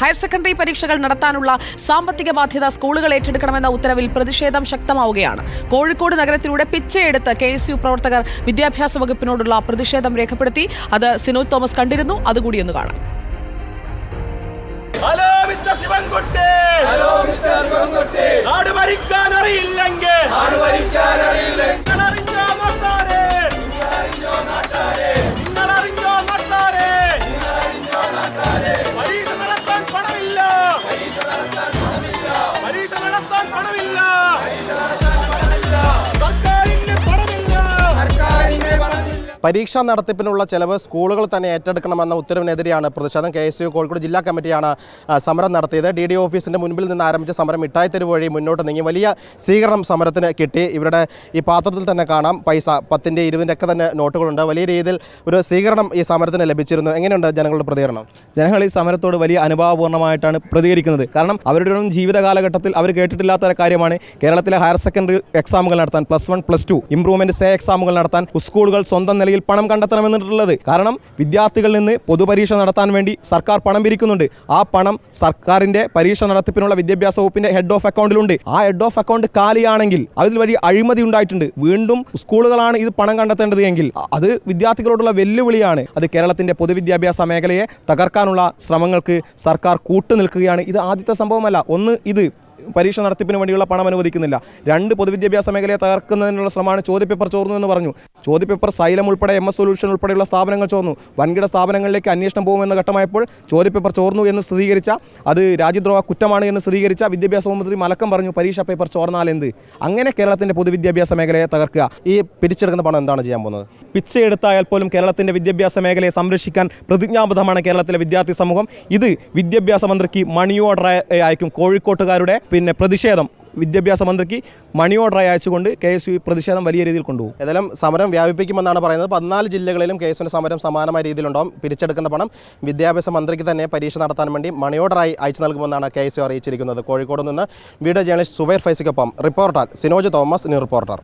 Higher secondary പരീക്ഷകൾ നടത്താനുള്ള സാമ്പത്തിക ബാധ്യത സ്കൂളുകൾ ഏറ്റെടുക്കണമെന്ന ഉത്തരവിൽ പ്രതിഷേധം ശക്തമാവുകയാണ്. കോഴിക്കോട് നഗരത്തിലൂടെ പിച്ചയെടുത്ത് കെ എസ് യു പ്രവർത്തകർ വിദ്യാഭ്യാസ വകുപ്പിനോടുള്ള പ്രതിഷേധം രേഖപ്പെടുത്തി. അത് സിനോജ് തോമസ് കണ്ടിരുന്നു. അതുകൂടി ഒന്ന് കാണാം. Hello mister Sivankutty. Hello mister Sivankutty. പരീക്ഷ നടത്താൻ പണമില്ല. പരീക്ഷാ നടത്തിപ്പിനുള്ള ചെലവ് സ്കൂളുകൾ തന്നെ ഏറ്റെടുക്കണമെന്ന ഉത്തരവിനെതിരെയാണ് പ്രതിഷേധം. കെ എസ് യു കോഴിക്കോട് ജില്ലാ കമ്മിറ്റിയാണ് സമരം നടത്തിയത്. ഡി ഡി ഓഫീസിന്റെ മുൻപിൽ നിന്ന് ആരംഭിച്ച സമരം മിഠായിത്തെരുവ് വഴി മുന്നോട്ട് നീങ്ങി. വലിയ സ്വീകരണം സമരത്തിന് കിട്ടി. ഇവരുടെ ഈ പാത്രത്തിൽ തന്നെ കാണാം. പൈസ പത്തിന്റെ ഇരുപതിന്റെ ഒക്കെ തന്നെ നോട്ടുകളുണ്ട്. വലിയ രീതിയിൽ ഒരു സ്വീകരണം ഈ സമരത്തിന് ലഭിച്ചിരുന്നു. എങ്ങനെയുണ്ട് ജനങ്ങളുടെ പ്രതികരണം? ജനങ്ങൾ ഈ സമരത്തോട് വലിയ അനുഭാവപൂർണമായിട്ടാണ് പ്രതികരിക്കുന്നത്. കാരണം അവരുടെ ജീവിത കാലഘട്ടത്തിൽ അവർ കേട്ടിട്ടില്ലാത്ത കാര്യമാണ് കേരളത്തിലെ ഹയർ സെക്കൻഡറി എക്സാമുകൾ നടത്താൻ plus one plus two improvement say എക്സാമുകൾ നടത്താൻ സ്കൂളുകൾ സ്വന്തം നിലയിൽ പണം കണ്ടെത്തണമെന്നിട്ടുള്ളത്. കാരണം വിദ്യാർത്ഥികളിൽ നിന്ന് പൊതുപരീക്ഷ നടത്താൻ വേണ്ടി സർക്കാർ പണം പിരിക്കുന്നുണ്ട്. ആ പണം സർക്കാരിന്റെ പരീക്ഷ നടത്തിപ്പിനുള്ള വിദ്യാഭ്യാസ വകുപ്പിന്റെ ഹെഡ് ഓഫ് അക്കൗണ്ടിലുണ്ട് ആ ഹെഡ് ഓഫ് അക്കൗണ്ട് കാലിയാണെങ്കിൽ അതിൽ വലിയ അഴിമതി ഉണ്ടായിട്ടുണ്ട്. വീണ്ടും സ്കൂളുകളാണ് ഇത് പണം കണ്ടെത്തേണ്ടത് അത് വിദ്യാർത്ഥികളോടുള്ള വെല്ലുവിളിയാണ്. അത് കേരളത്തിന്റെ പൊതുവിദ്യാഭ്യാസ മേഖലയെ തകർക്കാനുള്ള ശ്രമങ്ങൾക്ക് സർക്കാർ കൂട്ടുനിൽക്കുകയാണ്. ഇത് ആദ്യത്തെ സംഭവമല്ല. ഒന്ന് ഇത് പരീക്ഷ നടത്തിപ്പിന് വേണ്ടിയുള്ള പണം അനുവദിക്കുന്നില്ല. രണ്ട് പൊതുവിദ്യാഭ്യാസ മേഖലയെ തകർക്കുന്നതിനുള്ള ശ്രമമാണ് ചോദ്യപേപ്പർ ചോർന്നു എന്ന് പറഞ്ഞു. ചോദ്യപേപ്പർ സൈലം ഉൾപ്പെടെ എം എസ് സൊല്യൂഷൻ ഉൾപ്പെടെയുള്ള സ്ഥാപനങ്ങൾ ചോർന്നു. വൻകിട സ്ഥാപനങ്ങളിലേക്ക് അന്വേഷണം പോകുമെന്ന ഘട്ടമായപ്പോൾ ചോദ്യപേപ്പർ ചോർന്നു എന്ന് സ്ഥിരീകരിച്ച അത് രാജ്യദ്രോഹ കുറ്റമാണ് എന്ന് സ്ഥിരീകരിച്ച വിദ്യാഭ്യാസ മന്ത്രി മലക്കം പറഞ്ഞു പരീക്ഷ പേപ്പർ ചോർന്നാൽ എന്ത്? അങ്ങനെ കേരളത്തിന്റെ പൊതുവിദ്യാഭ്യാസ മേഖലയെ തകർക്കുക. ഈ പിരിച്ചെടുക്കുന്ന പണം എന്താണ് ചെയ്യാൻ പോകുന്നത്? പിച്ചയെടുത്തായാൽ പോലും കേരളത്തിന്റെ വിദ്യാഭ്യാസ മേഖലയെ സംരക്ഷിക്കാൻ പ്രതിജ്ഞാബദ്ധമാണ് കേരളത്തിലെ വിദ്യാർത്ഥി സമൂഹം. ഇത് വിദ്യാഭ്യാസ മന്ത്രിക്ക് മണി ഓർഡർ അയക്കും. കോഴിക്കോട്ടുകാരുടെ പിന്നെ പ്രതിഷേധം വിദ്യാഭ്യാസ മന്ത്രിക്ക് മണി ഓർഡർ അയച്ചുകൊണ്ട് കെ എസ് യു പ്രതിഷേധം വലിയ രീതിയിൽ കൊണ്ടുപോകും. ഏതായാലും സമരം വ്യാപിപ്പിക്കുമെന്നാണ് പറയുന്നത്. പതിനാല് ജില്ലകളിലും കേസിന് സമരം സമാനമായ രീതിയിലുണ്ടാവും. പിരിച്ചെടുക്കുന്ന പണം വിദ്യാഭ്യാസ മന്ത്രിക്ക് തന്നെ പരീക്ഷ നടത്താൻ വേണ്ടി മണി ഓർഡറായി അയച്ചു നൽകുമെന്നാണ് കെ എസ് യു അറിയിച്ചിരിക്കുന്നത്. കോഴിക്കോട് നിന്ന് video journalist Zubair ഫൈസിക്കൊപ്പം reporter Sinoj Thomas new reporter.